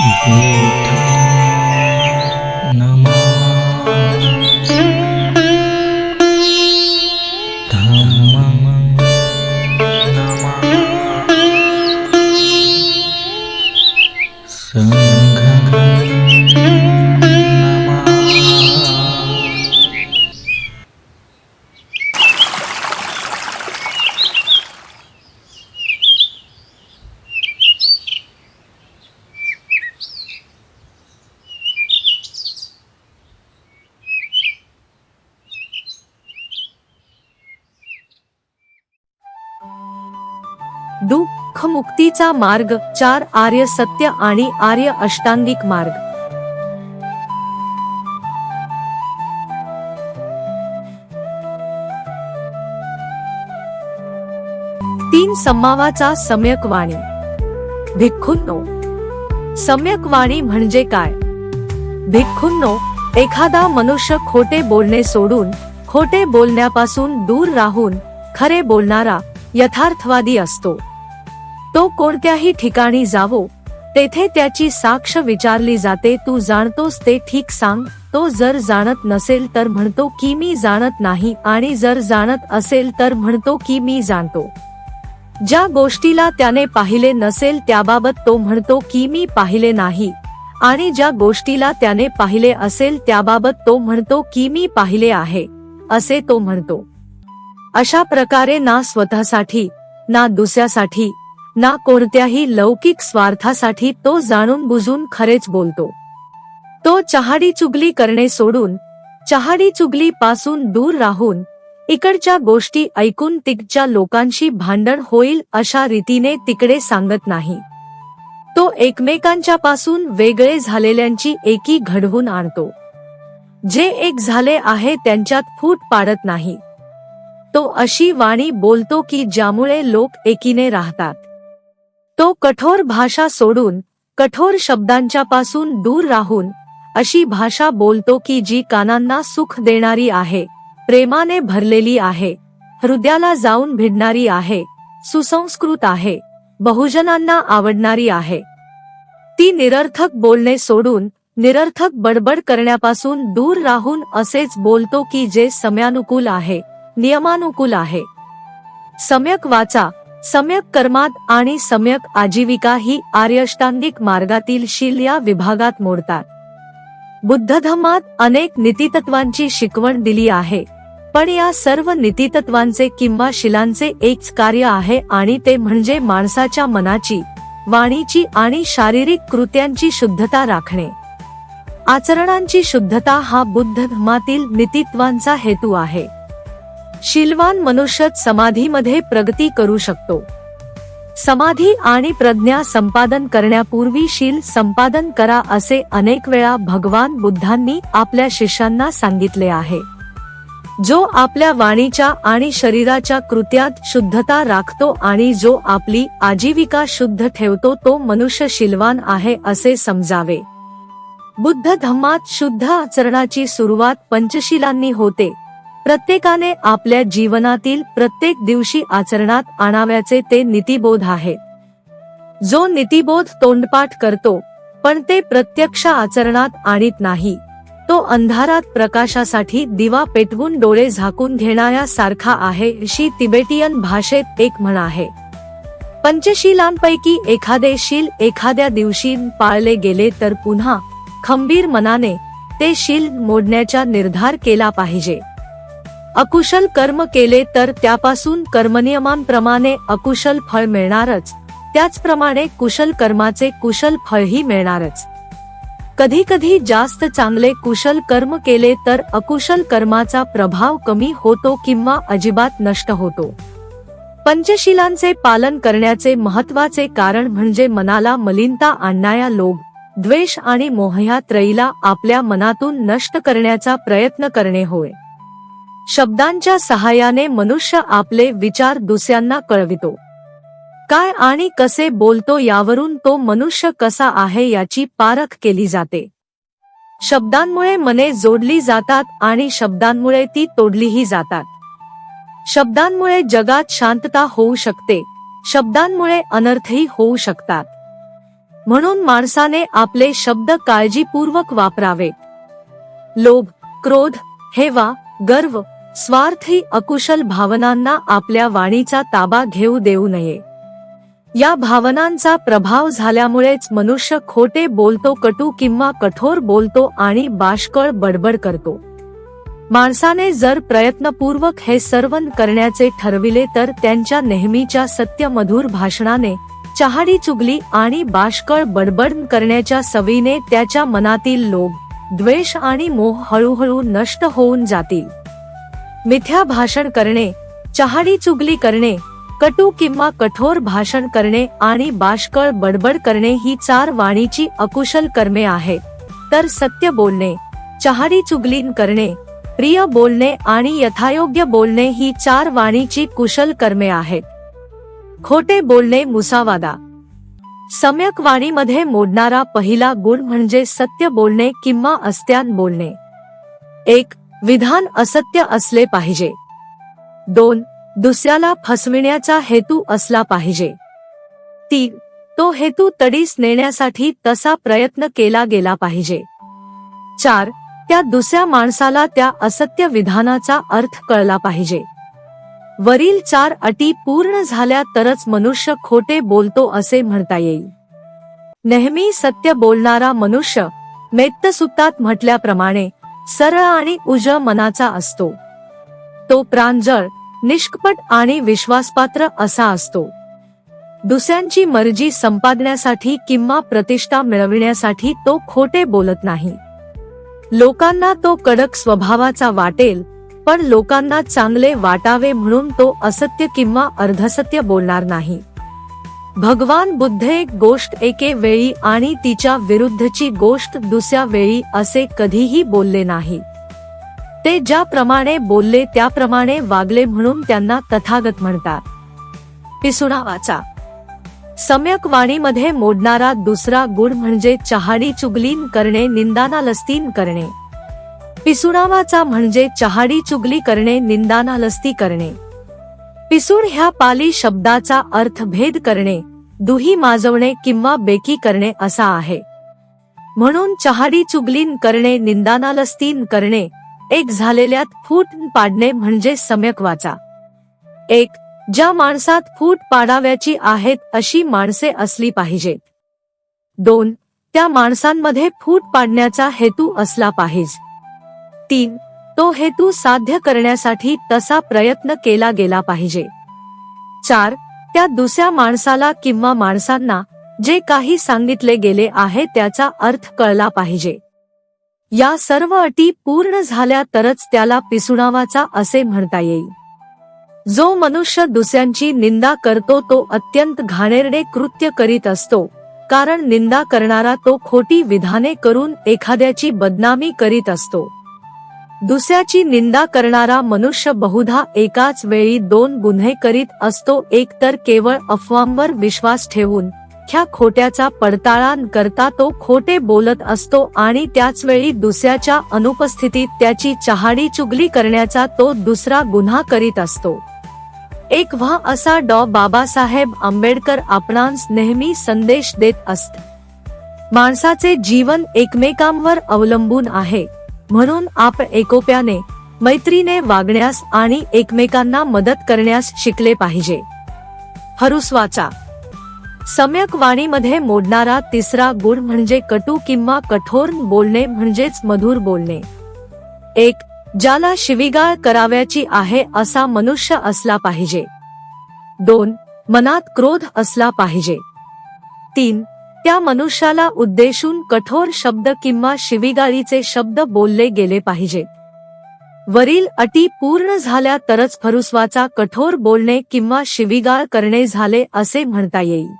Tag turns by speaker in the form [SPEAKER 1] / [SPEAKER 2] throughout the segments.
[SPEAKER 1] बुद्धं
[SPEAKER 2] दुःख मुक्तीचा मार्ग चार आर्य सत्य आणि आर्य अष्टांगिक मार्ग. तीन समावाचा सम्यक वाणी. भिक्खुंनो सम्यक वाणी म्हणजे काय? भिक्खुन्नो एखादा मनुष्य खोटे बोलणे सोडून खोटे बोलण्यापासून दूर राहून खरे बोलणारा यथार्थवादी असतो. तो कोणत्याही ठिकाणी जावो. तेथे त्याची साक्ष विचारली जाते तू जाणतोस ते ठीक सांग. तो जर जाणत नसेल तर म्हणतो की मी जाणत नाही आणि जर जाणत असेल तर म्हणतो की मी जाणतो. ज्या गोष्टीला त्याने पाहिले नसेल त्याबाबत तो म्हणतो की मी पाहिले नाही. आणि ज्या गोष्टीला त्याने पाहिले असेल त्याबाबत तो म्हणतो की मी पाहिले आहे. असे तो म्हणतो. अशा प्रकारे ना स्वतःसाठी ना दुसऱ्यासाठी ना कोणत्याही लौकिक स्वार्थासाठी तो जाणून बुजून खरेच बोलतो. तो चहाडी चुगली करणे सोडून चहाडी चुगली पासून दूर राहून इकडच्या गोष्टी ऐकून तिकडच्या लोकांशी भांडण होईल अशा रीतीने तिकडे सांगत नाही. तो एकमेकांच्या पासून वेगळे झालेल्यांची एकी घडवून आणतो. जे एक झाले आहे त्यांच्यात फूट पाडत नाही. तो अशी वाणी बोलतो की ज्यामुळे लोक एकीने राहतात. तो कठोर भाषा सोडून कठोर शब्दांच्या पासून दूर राहून अशी भाषा बोलतो की जी कानांना सुख देणारी आहे प्रेमाने भरलेली आहे हृदयाला जाऊन भिडणारी आहे सुसंस्कृत आहे बहुजनांना आवडणारी आहे. ती निरर्थक बोलणे सोडून निरर्थक बडबड करण्यापासून दूर राहून असेच बोलतो की जे समयानुकूल आहे नियमानुकूल आहे. सम्यक वाचा सम्यक कर्मात आणि सम्यक आजीविका ही आर्यष्टांगिक मार्गातील शील या विभागात मोडतात. बुद्ध धर्मात अनेक नीतितत्वांची शिकवण दिली आहे पण या सर्व नीतितत्वांचे किंवा शिलांचे एकच कार्य आहे आणि ते म्हणजे माणसाच्या मनाची वाणीची आणि शारीरिक कृत्यांची शुद्धता राखणे. आचरणांची शुद्धता हा बुद्ध धर्मातील नीतित्वांचा हेतू आहे. शीलवान मनुष्य समाधीमध्ये प्रगती करू शकतो. समाधी आणि प्रज्ञा संपादन करण्यापूर्वी शील संपादन करा असे अनेक वेळा भगवान बुद्धांनी आपल्या शिष्यांना सांगितले आहे. जो आपल्या वाणीच्या आणि शरीराच्या कृत्यात शुद्धता राखतो आणि जो आपली आजीविका शुद्ध ठेवतो तो मनुष्य शिलवान आहे असे समजावे. बुद्ध धम्मात शुद्ध आचरणाची सुरुवात पंचशिलांनी होते. प्रत्येकाने आपल्या जीवनातील प्रत्येक दिवशी आचरणात आणाव्याचे ते नीतिबोध आहे. जो नीतिबोध तोंडपाठ करतो पण ते प्रत्यक्ष आचरणात आणीत नाही तो अंधारात प्रकाशासाठी दिवा पेटवून डोळे झाकून घेणाऱ्या सारखा आहे अशी तिबेटियन भाषेत एक म्हण आहे. पंचशीलांपैकी एखादे शील एखाद्या दिवशी पाळले गेले तर पुन्हा खंबीर मनाने ते शील मोडण्याचा निर्धार केला पाहिजे. अकुशल कर्म केले तर त्यापासून कर्मनियमांप्रमाणे अकुशल फळ मिळणारच. त्याचप्रमाणे कुशल कर्माचे कुशल फळही मिळणारच. कधी कधी जास्त चांगले कुशल कर्म केले तर अकुशल कर्माचा प्रभाव कमी होतो किंवा अजिबात नष्ट होतो. पंचशिलांचे पालन करण्याचे महत्त्वाचे कारण म्हणजे मनाला मलिनता आणणाऱ्या लोभ द्वेष आणि मोह ह्या त्रयीला आपल्या मनातून नष्ट करण्याचा प्रयत्न करणे होय. शब्दांच्या सहाय्याने मनुष्य आपले विचार दुसऱ्यांना कळवितो. काय आणि कसे बोलतो यावरून तो मनुष्य कसा आहे याची पारख केली जाते. शब्दांमुळे मने जोडली जातात आणि शब्दांमुळे ती तोडलीही जातात. शब्दांमुळे जगात शांतता होऊ शकते शब्दांमुळे अनर्थही होऊ शकतात. म्हणून माणसाने आपले शब्द काळजीपूर्वक वापरावेत. लोभ क्रोध हेवा गर्व स्वार्थी अकुशल भावनांना आपल्या वाणीचा ताबा घेऊ देऊ नये. या भावनांचा प्रभाव झाल्यामुळेच मनुष्य खोटे बोलतो कटू किंवा कठोर बोलतो आणि बाष्कळ बडबड करतो. माणसाने जर प्रयत्नपूर्वक हे सर्वन करण्याचे ठरविले तर त्यांच्या नेहमीच्या सत्यमधुर भाषणाने चहाडी चुगली आणि बाष्कळ बडबड करण्याच्या सवीने त्याच्या मनातील लोभ द्वेष आणि मोह हळूहळू नष्ट होऊन जातील. मिथ्या भाषण करणे चहाडी चुगली करणे कटू किंवा कठोर भाषण करणे आणि बाष्कळ बडबड करणे ही चार वाणीची अकुशल कर्मे आहेत. तर सत्य बोलणे चहाडी चुगली करणे प्रिय बोलणे आणि यथायोग्य बोलणे ही चार वाणीची कुशल कर्मे आहेत. खोटे बोलणे मुसावादा. सम्यक वाणीमध्ये मोडणारा पहिला गुण म्हणजे सत्य बोलणे किंवा अस्त्यान बोलणे. एक विधान असत्य असले पाहिजे. दोन दुसऱ्याला फसविण्याचा हेतू असला पाहिजे. तीन तो हेतू तडीस नेण्यासाठी तसा प्रयत्न केला गेला पाहिजे. चार त्या दुसऱ्या माणसाला त्या असत्य विधानाचा अर्थ कळला पाहिजे. वरील चार अटी पूर्ण झाल्या तरच मनुष्य खोटे बोलतो असे म्हणता येईल. नेहमी सत्य बोलणारा मनुष्य मेत्तसुत्तात म्हटल्याप्रमाणे सरळ आणि उज मनाचा असतो. तो प्रांजळ निष्कपट आणि विश्वासपात्र असा असतो. दुसऱ्यांची मर्जी संपादण्यासाठी किंवा प्रतिष्ठा मिळविण्यासाठी तो खोटे बोलत नाही. लोकांना तो कडक स्वभावाचा वाटेल पण लोकांना चांगले वाटावे म्हणून तो असत्य किंवा अर्धसत्य बोलणार नाही. भगवान बुद्ध एक गोष्ट एके वेळी आणि तिच्या विरुद्धची गोष्ट दुसऱ्या वेळी असे कधीही बोलले नाही. ते ज्याप्रमाणे बोलले त्याप्रमाणे वागले म्हणून त्यांना तथागत म्हणतात. पिसुणा वाचा. सम्यक वाणीमध्ये मोडणारा दुसरा गुण म्हणजे चहाडी चुगलीन करणे निंदानालस्तीन करणे. पिसुणावाचा म्हणजे चहाडी चुगली करणे निंदानालस्ती करणे. पिसूण ह्या पाली शब्दाचा अर्थ भेद करणे दुही माजवणे किंवा बेकी करणे असा आहे. म्हणून चहाडी चुगलीन करणे निंदानालस्तीन करणे एक झालेल्यात फूट पाडणे म्हणजे सम्यक वाचा. एक ज्या माणसात फूट पाडाव्याची आहेत अशी माणसे असली पाहिजेत. दोन त्या माणसांमध्ये फूट पाडण्याचा हेतू असला पाहिजे. तीन तो हेतू साध्य करण्यासाठी तसा प्रयत्न केला गेला पाहिजे. चार त्या दुसऱ्या माणसाला किंवा माणसांना जे काही सांगितले गेले आहे त्याचा अर्थ कळला पाहिजे. या सर्व अटी पूर्ण झाल्या तरच त्याला पिसुणावाचा असे म्हणता येईल. जो मनुष्य दुसऱ्यांची निंदा करतो तो अत्यंत घाणेरडे कृत्य करीत असतो कारण निंदा करणारा तो खोटी विधाने करून एखाद्याची बदनामी करीत असतो. दुसऱ्याची निंदा करणारा मनुष्य बहुधा एकाच वेळी दोन गुन्हे करीत असतो एक तर केवळ अफवांवर विश्वास ठेवून ह्या खोट्याचा पडताळान करता तो खोटे बोलत असतो आणि त्याच वेळी दुसऱ्याच्या अनुपस्थितीत त्याची चहाडी चुगली करण्याचा तो दुसरा गुन्हा करीत असतो. एक व्हा असा डॉ. बाबासाहेब आंबेडकर आपणांस नेहमी संदेश देत असत. माणसाचे जीवन एकमेकांवर अवलंबून आहे. म्हणून आपण एकोप्याने मैत्रीने वागण्यास आणि एकमेकांना मदत करण्यास शिकले पाहिजे. हरुस्वाचा. सम्यक वाणीमध्ये मोडणारा तिसरा गुण म्हणजे कटू किंवा कठोर बोलणे म्हणजेच मधुर बोलणे. एक ज्याला शिविगाळ कराव्याची आहे असा मनुष्य असला पाहिजे. दोन मनात क्रोध असला पाहिजे. तीन त्या मनुष्याला उद्देशून कठोर शब्द किंवा शिवीगाळीचे शब्द बोलले गेले पाहिजे. वरील अटी पूर्ण झाल्या तरच फरुस्वाचा कठोर बोलणे किंवा शिवीगाळ करणे झाले असे म्हणता येईल.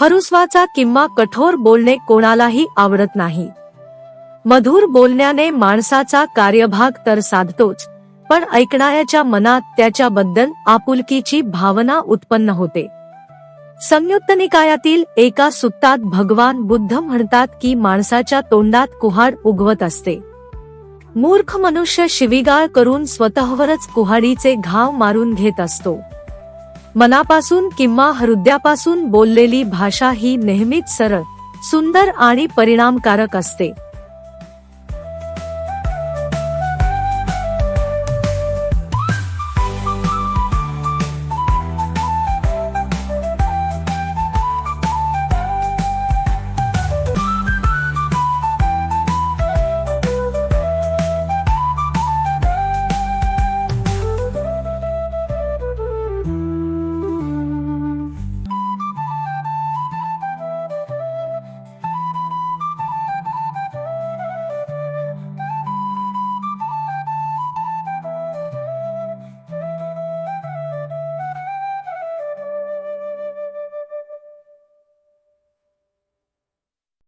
[SPEAKER 2] फरुस्वाचा किंवा कठोर बोलणे कोणालाही आवडत नाही. मधुर बोलण्याने माणसाचा कार्यभाग तर साधतोच पण ऐकणाऱ्याच्या मनात त्याच्याबद्दल आपुलकीची भावना उत्पन्न होते. संयुक्त निकायातील एका सुत्तात भगवान बुद्ध म्हणतात की माणसाच्या तोंडात कुहाड उगवत असते. मूर्ख मनुष्य शिविगाळ करून स्वतःवरच कुहाडीचे घाव मारून घेत असतो. मनापासून किंवा हृदयापासून बोललेली भाषा ही नेहमीच सरळ सुंदर आणि परिणामकारक असते.